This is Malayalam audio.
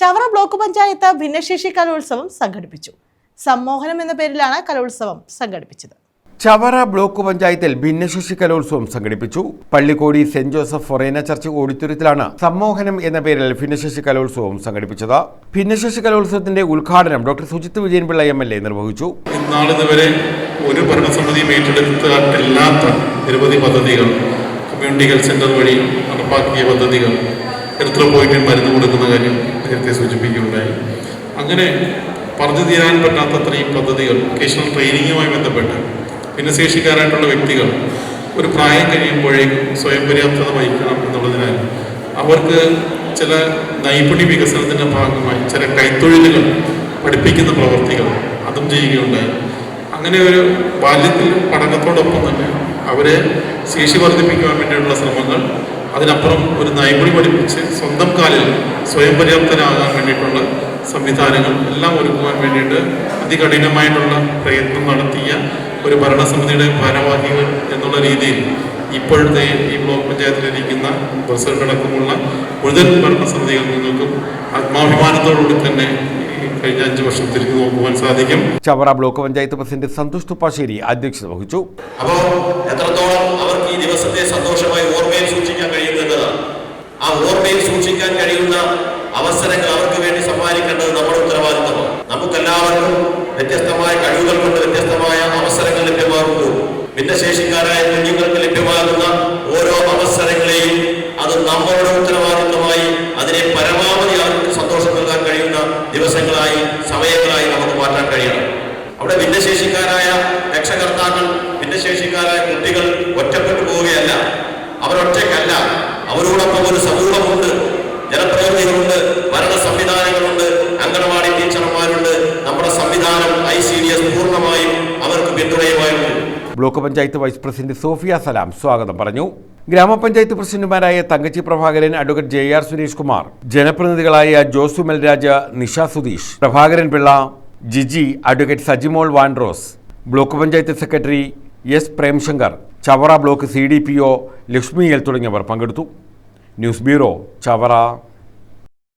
ചവറ ബ്ലോക്ക് പഞ്ചായത്ത് ഭിന്നശേഷി കലോത്സവം സംഘടിപ്പിച്ചു. സമ്മോഹനം എന്ന പേരിലാണ് കലോത്സവം സംഘടിപ്പിച്ചത്. ചവറ ബ്ലോക്ക് പഞ്ചായത്തിൽ ഭിന്നശേഷി കലോത്സവം സംഘടിപ്പിച്ചു. Pallikkodi saint Joseph forane church ഓഡിറ്റോറിയത്തിലാണ് സമ്മോഹനം എന്ന പേരിൽ ഭിന്നശേഷി കലോത്സവം സംഘടിപ്പിച്ചത്. ഭിന്നശേഷി കലോത്സവത്തിന്റെ ഉദ്ഘാടനം doctor Sujith Vijayanpillai M L A നിർവഹിച്ചു. ഇന്നാളിതുവരെ ഒരു ഭരണസമിതിയും ഏറ്റെടുത്തില്ലാത്ത നിരവധി പദ്ധതികൾ കമ്മ്യൂണിറ്റി ഹെൽത്ത് സെന്റർ വഴി നടപ്പാക്കിയ പദ്ധതികൾ എർത്രപോയിന്റിൽ മരുന്ന് കൊടുക്കുന്ന കാര്യം നേരത്തെ സൂചിപ്പിക്കുകയുണ്ടായി. അങ്ങനെ പറഞ്ഞു തീരാൻ പറ്റാത്തത്രയും പദ്ധതികൾ വൊക്കേഷണൽ ട്രെയിനിങ്ങുമായി ബന്ധപ്പെട്ട്. ഭിന്നശേഷിക്കാരായിട്ടുള്ള വ്യക്തികൾ ഒരു പ്രായം കഴിയുമ്പോഴേക്കും സ്വയം പര്യാപ്തത വഹിക്കണം എന്നുള്ളതിനാൽ അവർക്ക് ചില നൈപുണ്യ വികസനത്തിന്റെ ഭാഗമായി ചില കൈത്തൊഴിലുകൾ പഠിപ്പിക്കുന്ന പ്രവർത്തികൾ അതും ചെയ്യുകയുണ്ടായി. അങ്ങനെ ഒരു ബാല്യത്തിൽ പഠനത്തോടൊപ്പം തന്നെ അവരെ ശേഷി വർദ്ധിപ്പിക്കുവാൻ വേണ്ടിയുള്ള ശ്രമങ്ങൾ അതിനപ്പുറം ഒരു നൈപുണി പഠിപ്പിച്ച് സ്വന്തം കാലിൽ സ്വയം പര്യാപ്തരാകാൻ വേണ്ടിയിട്ടുള്ള സംവിധാനങ്ങൾ എല്ലാം ഒരുക്കുവാൻ വേണ്ടിയിട്ട് അതികഠിനമായിട്ടുള്ള പ്രയത്നം നടത്തിയ ഒരു ഭരണസമിതിയുടെ ഭാരവാഹികൾ എന്നുള്ള രീതിയിൽ ഇപ്പോഴത്തെ ഈ ബ്ലോക്ക് പഞ്ചായത്തിലിരിക്കുന്ന പ്രസിഡന്റ് അടക്കമുള്ള മുഴുവൻ ഭരണസമിതികളിൽ നിങ്ങൾക്കും ആത്മാഭിമാനത്തോടുകൂടി തന്നെ കഴിഞ്ഞ അഞ്ച് വർഷം തിരിഞ്ഞു നോക്കുവാൻ സാധിക്കും. ചവറ ബ്ലോക്ക് പഞ്ചായത്ത് പ്രസിഡന്റ് സന്തോഷ് തുപ്പാശ്ശേരി അധ്യക്ഷത വഹിച്ചു. അപ്പോൾ എത്രത്തോളം അവർക്ക് ഈ ദിവസത്തെ സന്തോഷമായി ഓർമ്മയിൽ സൂക്ഷിക്കാൻ കഴിയുന്നതാണ് ആ ഓർമ്മയിൽ സൂക്ഷിക്കാൻ കഴിയുന്ന അവസരങ്ങൾ അവർക്ക് വേണ്ടി സമ്മാനിക്കേണ്ടത് നമ്മുടെ ഉത്തരവാദിത്തമാണ്. നമുക്കെല്ലാവർക്കും വ്യത്യസ്തമായ കഴിവുകൾ കൊണ്ട് വ്യത്യസ്തമായ അവസരങ്ങൾ ലഭ്യമാകുന്നു. ഭിന്നശേഷിക്കാരായ കുഞ്ഞുങ്ങൾക്ക് ലഭ്യമാകുന്ന ഓരോ അവസരങ്ങളെയും അത് നമ്മളുടെ ഉത്തരവാദിത്തമായി അതിനെ പരമാവധി അവർക്ക് സന്തോഷം നൽകാൻ കഴിയുന്ന ദിവസങ്ങളായി സമയങ്ങളായി നമുക്ക് മാറ്റാൻ കഴിയണം. അവിടെ ഭിന്നശേഷിക്കാരായ രക്ഷകർത്താക്കൾ ഭിന്നശേഷിക്കാരായ കുട്ടികൾ ഒറ്റപ്പെട്ടു പോവുകയല്ല. അവരൊറ്റയ്ക്കല്ല. അവരോടൊപ്പം ഒരു സമൂഹമുണ്ട്. ജനപ്രതിനിധികളുണ്ട് ഭരണ സംവിധാനങ്ങളുണ്ട് അംഗനവാടി ടീച്ചർമാരുണ്ട്. നമ്മുടെ സംവിധാനം ഐ സി ഡി എസ് പൂർണമായും അവർക്ക് പിന്തുണയുമായുണ്ട് block panchayat vice president Sophia Salam സ്വാഗതം പറഞ്ഞു. ഗ്രാമപഞ്ചായത്ത് പ്രസിഡന്റുമാരായ Thankachi Prabhakaran advocate J R Suresh Kumar ജനപ്രതിനിധികളായ Josu Melraj Nisha Sudheesh Prabhakaran Pillai Jiji advocate Sajimol Vandros block panchayat secretary S Premshankar Chavara block C D P O Lakshmi L തുടങ്ങിയവർ പങ്കെടുത്തു. News bureau Chavara.